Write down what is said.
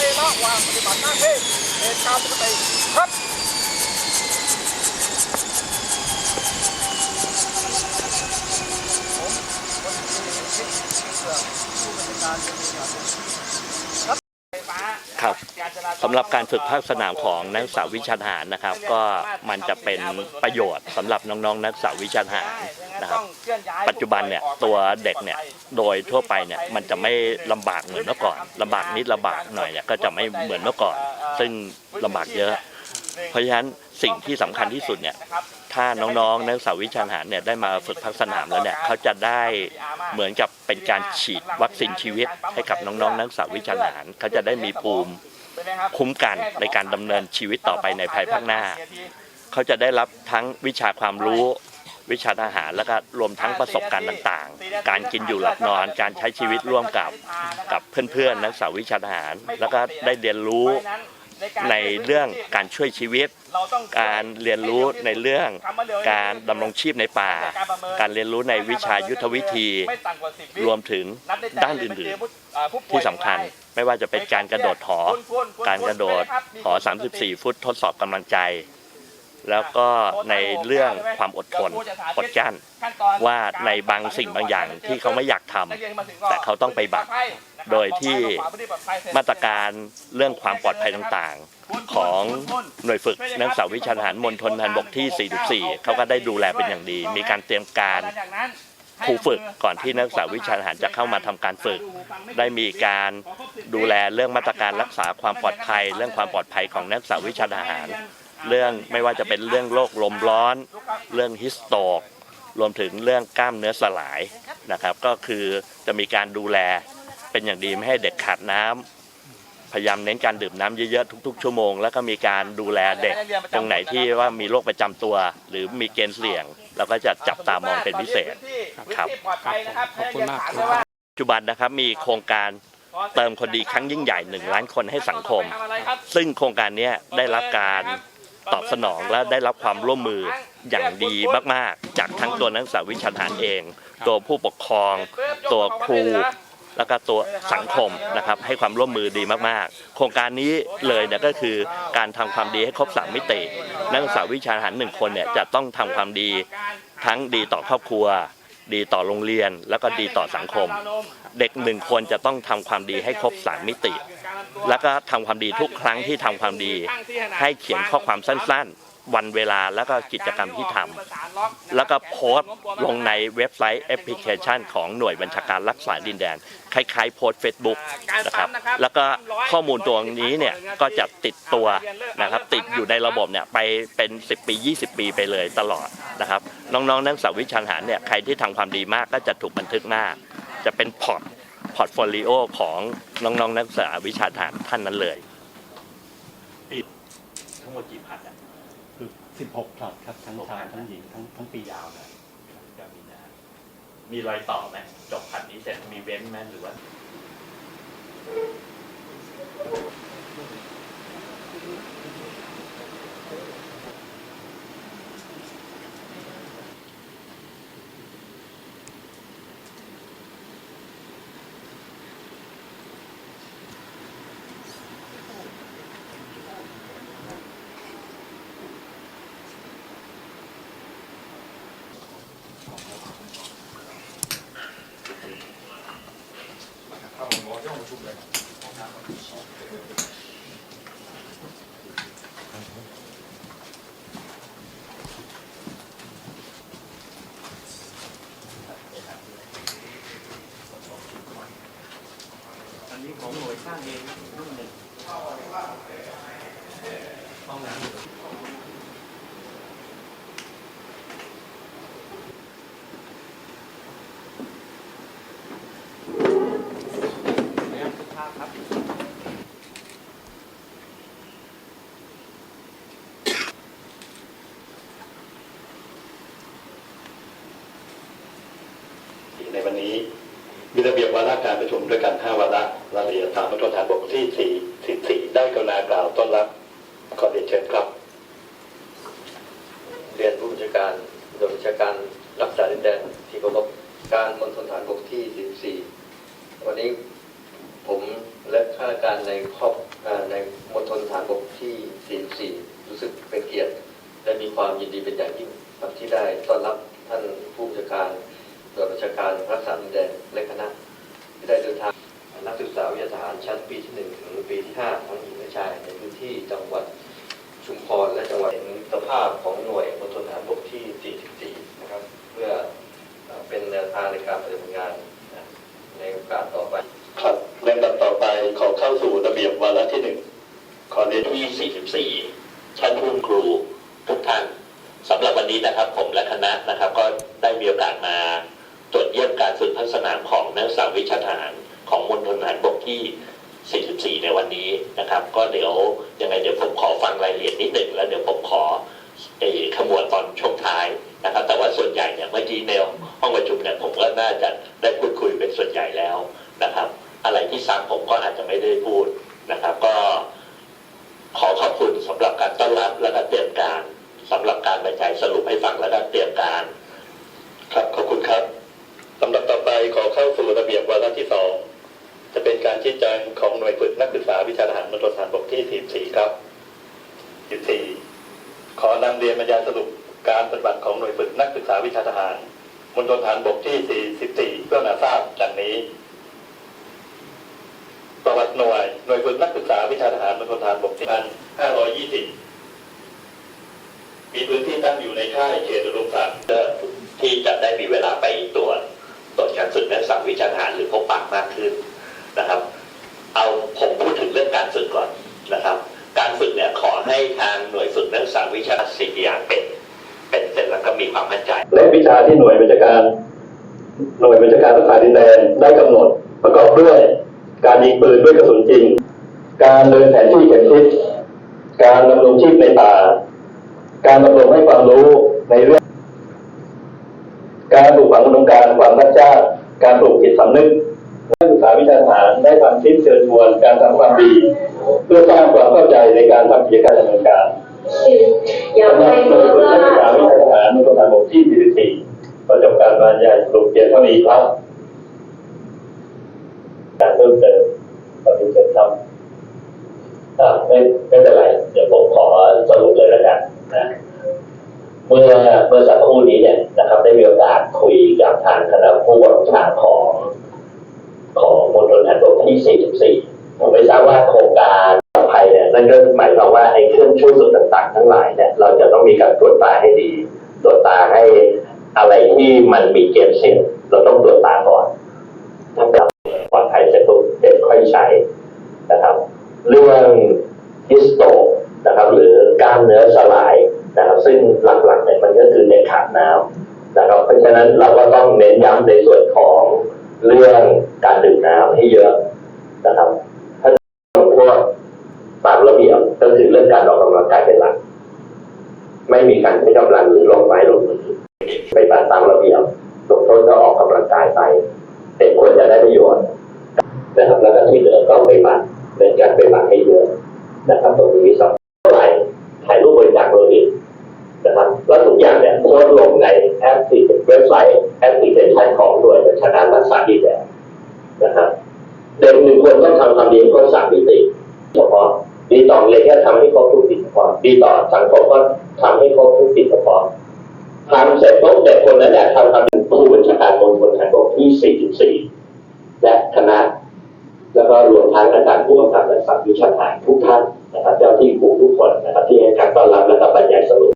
14ในระว่างปฏิบัติหน้าที่เหตุการณ์ปกติครับผมคนที่คิดเพื่อผู้บัญชาการจะมีการครับครับสำหรับการฝึกภาคสนามของนักศึกษาวิชาทหารนะครับ ก็มันจะเป็นประโยชน์สำหรับน้องๆนักศึกษาวิชาทหาร นะครับ ปัจจุบันเนี่ยตัวเด็กเนี่ยโดยทั่วไปเนี่ยมันจะไม่ลำบากเหมือนเมื่อก่อนลำบากนิดลำบากหน่อยเนี่ยก็จะไม่เหมือนเมื่อก่อน ซึ่งลำบากเยอะ เพราะฉะนั้นสิ่งที่สำคัญที่สุดเนี่ยถ้าน้องๆนักศึกษาวิชาทหารเนี่ยได้มาฝึกภาคสนามแล้วเนี่ยเขาจะได้เหมือนกับเป็นการฉีดวัคซีนชีวิตให้กับน้องๆนักศึกษาวิชาทหารเขาจะได้มีภูมิคุ้มกันในการดำเนินชีวิตต่อไปในภายภาคหน้า เขาจะได้รับทั้งวิชาความรู้ วิชาทหารแล้วก็รวมทั้งประสบการณ์ต่างๆ การกินอยู่หลับนอน การใช้ชีวิตร่วมกับกับเพื่อนๆนักศึกษาวิชาทหาร แล้วก็ได้เรียนรู้ในเรื่องการช่วยชีวิต การเรียนรู้ในเรื่องการดำรงชีพในป่า การเรียนรู้ในวิชายุทธวิธี รวมถึงด้านอื่นๆที่สำคัญไม่ว่าจะเป็นการกระโดดหอ การกระโดดหอ 34 ฟุตทดสอบกำลังใจ แล้วก็ในเรื่องความอดทนอดกั้นว่าในบางสิ่งบางอย่างที่เขาไม่อยากทำแต่เขาต้องไปบัตรโดยที่มาตรการเรื่องความปลอดภัยต่างๆ ของหน่วยฝึกนักศึกษาวิชาทหารมณฑลทหารบกที่ 44 เขาก็ได้ดูแลเป็นอย่างดี มีการเตรียมการครูฝึกก่อนที่นักศึกษาวิชาทหารจะเข้ามาทำการฝึก ได้มีการดูแลเรื่องมาตรการรักษาความปลอดภัย เรื่องความปลอดภัยของนักศึกษาวิชาทหาร เรื่องไม่ว่าจะเป็นเรื่องโรคลมร้อน เรื่องฮิสโตกรวมถึงเรื่องกล้ามเนื้อสลายนะครับ ก็คือจะมีการดูแลเป็นอย่างดีไม่ให้เด็กขาดน้ำพยายามเน้นการดื่มน้ำเยอะๆทุก ๆ ชั่วโมง แล้วก็มีการดูแลเด็กตรงไหนที่ว่ามีโรคประจำตัว หรือมีเกณฑ์เสี่ยงเราก็จะจับตามองเป็นพิเศษครับขอบคุณมากปัจจุบันนะครับมีโครงการเติมคนดีครั้งยิ่งใหญ่หนึ่งล้านคนให้สังคม ซึ่งโครงการเนี้ยได้รับการ ตอบสนองและได้รับความร่วมมืออย่างดีมาก ๆ จากทั้งตัวนักศึกษาวิชาทหารเอง ตัวผู้ปกครอง ตัวครูแล้วก็ตัวสังคมนะครับให้ความร่วมมือดีมากๆ โครงการนี้เลยเนี่ยก็คือการทำความดีให้ครบสามมิติ นักศึกษาวิชาทหารหนึ่งคนเนี่ยจะต้องทำความดีทั้งดีต่อครอบครัว ดีต่อโรงเรียน แล้วก็ดีต่อสังคม เด็กหนึ่งคนจะต้องทำความดีให้ครบสามมิติ แล้วก็ทำความดีทุกครั้งที่ทำความดี ให้เขียนข้อความสั้น ๆ วันเวลาแล้วก็กิจกรรมที่ทำแล้วก็โพสต์ลงในเว็บไซต์แอปพลิเคชัน ของหน่วยบัญชาการรักษาดินแดน คล้ายๆโพสต์เฟซบุ๊กนะครับแล้วก็ข้อมูลตัวนี้เนี่ยก็จะติดตัวนะครับติดอยู่ในระบบเนี่ยไปเป็น 10 ปี 20 ปีไปเลยตลอดนะครับน้องๆนักศึกษาวิชาหารเนี่ยใครที่ทำความดีมากก็จะถูกบันทึกหน้า จะเป็นพอร์ต พอร์ตโฟลิโอของน้องๆนักศึกษาวิชาทหารท่านนั้นเลยติดทั้งหมดกี่พันอะคือ16พลัดครับทั้งชายทั้งหญิงทั้งทั้งปียาวเลยจะมีนะมีรอยต่อไหมจบพันนี้เสร็จมีเว้นไหมหรือว่า อันนี้ของหน่วยสร้างเองรุ่นหนึ่งห้องน้ำในวันนี้มีระเบียบวาระการประชุมด้วยกัน 5 วาระ รายละเอียดตามมาตรฐานบกที่4 14ได้กรุณากล่าวต้อนรับขอเรียนเชิญครับ เรียนผู้บัญชาการโดยบัญชาการรักษาดินแดนที่เคารพการมณฑลฐานบกที่44วันนี้ผมและข้าราชการในครอบในมณฑลฐานบกที่ 44 รู้สึกเป็นเกียรติและมีความยินดีเป็นอย่างยิ่งครับที่ได้ต้อนรับท่านผู้บัญชาการหน่วยบัญชาการรักษาดินแดนและคณะที่ได้เดินทาง นักศึกษาวิทยาทหารชั้นปีที่1ถึงปีที่5ทั้งหญิงและชายในพื้นที่จังหวัดชุมพรและจังหวัดเห็นสภาพของหน่วยมณฑลฐานบกที่ 44 นะครับ เพื่อเป็นแนวทางในการปฏิบัติงานในโอกาสต่อไป ครับลำดับต่อไปขอเข้าสู่ระเบียบวาระที่หนึ่งขอเรียนที่44 ชั้นผู้ครูทุกท่านสำหรับวันนี้นะครับผมและคณะนะครับก็ได้มีโอกาสมาตรวจเยี่ยมการฝึกพัฒสนามของนักศึกษาวิชาทหาร ของมณฑลทหารบกที่ 44 ในวันนี้นะครับ ก็เดี๋ยวยังไงเดี๋ยวผมขอฟังรายละเอียดนิดหนึ่งแล้วเดี๋ยวผมขอเอ่อขมวดตอนช่วงท้ายนะครับ แต่ว่าส่วนใหญ่เนี่ยเมื่อกี้ในห้องประชุมเนี่ยผมก็น่าจะได้พูดคุยเป็นส่วนใหญ่แล้วนะครับ อะไรที่ซ้ำผมก็อาจจะไม่ได้พูดนะครับ ก็ขอขอบคุณสำหรับการต้อนรับและการเตรียมการสำหรับการบรรยายสรุปให้ฟังและการเตรียมการ ครับขอบคุณครับลำดับต่อไปขอเข้าสู่ระเบียบวาระที่สอง จะเป็นการชี้แจงของหน่วยฝึกนักศึกษาวิชาทหารมณฑลทหารบกที่ 44 ครับ 14 ขอนำเรียนบรรยายสรุปการปฏิบัติของหน่วยฝึกนักศึกษาวิชาทหารมณฑลทหารบกที่ 44 เพื่อมาทราบดังนี้ ประวัติหน่วย หน่วยฝึกนักศึกษาวิชาทหารมณฑลทหารบกที่1 520 มีพื้นที่ตั้งอยู่ในค่ายเขตอุดมศักดิ์ที่จะได้มีเวลาไปตรวจตรวจการฝึกนักศึกษาวิชาทหารหรือพบปะมากขึ้น นะครับ เอาผมพูดถึงเรื่องการฝึกก่อนนะครับ การฝึกเนี่ยขอให้ทางหน่วยฝึกนักศึกษาวิชาสิทธิอย่างเป็น เป็นเสร็จแล้วก็มีความมั่นใจ และวิชาที่หน่วยบัญชาการ หน่วยบัญชาการรักษาดินแดนได้กำหนด ประกอบด้วย การยิงปืนด้วยกระสุนจริง การเดินแผนที่เข็มทิศการดำรงชีพในป่า การดำรงให้ความรู้ในเรื่อง การปลูกฝังอุดมการณ์ความรักชาติการปลูกจิตสำนึก ศึกษาวิชาทหารได้ทำคลิปเชิญชวนการทำความดี เพื่อสร้างความเข้าใจในการทำกิจการดำเนินการอย่าไปโดเมื่อว่านักศึกษาวิชาทหารในกรมทหารบกที่ 44 ประจบการบรรยายสรุปเกียรติเท่านี้ครับการเพิ่มเติมขอเรียนเชิญครับอ่าไม่ไม่เป็นไร เดี๋ยวผมขอสรุปเลยแล้วกันนะเมื่อเมื่อสักครู่นี้เนี่ยนะครับได้มีโอกาสคุยกับทางคณะผู้บริหารของ มณฑลทหารบกที่ 44 ผมไม่ทราบว่าโครงการปลอดภัยเนี่ยนั่นก็หมายความว่าไอ้เครื่องช่วยสุดต่างๆ ทั้งหลายเนี่ยเราจะต้องมีการตรวจตาให้ดี ตรวจตาให้อะไรที่มันมีเกณฑ์เสี่ยงเราต้องตรวจตาก่อนถ้าปลอดภัยเสร็จปุ๊บเด็กค่อยใช้นะครับ เรื่องฮิสโตนะครับ หรือกล้ามเนื้อสลายนะครับ ซึ่งหลักๆเนี่ยมันก็คือเด็กขาดน้ำนะครับ เพราะฉะนั้นเราก็ต้องเน้นย้ำในส่วนของ ปีต่อสังคมก็ทำให้ครบทุกสิบประกอบทำเสร็จปุ๊บแต่คนนั้นแหละทำทำผู้บัญชาการมณฑลทหารบกที่ 44 และคณะ แล้วก็รวมทั้งอาจารย์ผู้กำกับและสัมวิชาการทุกท่านนะครับ เจ้าที่ครูทุกคนนะครับที่ให้การต้อนรับและก็บรรยายสรุป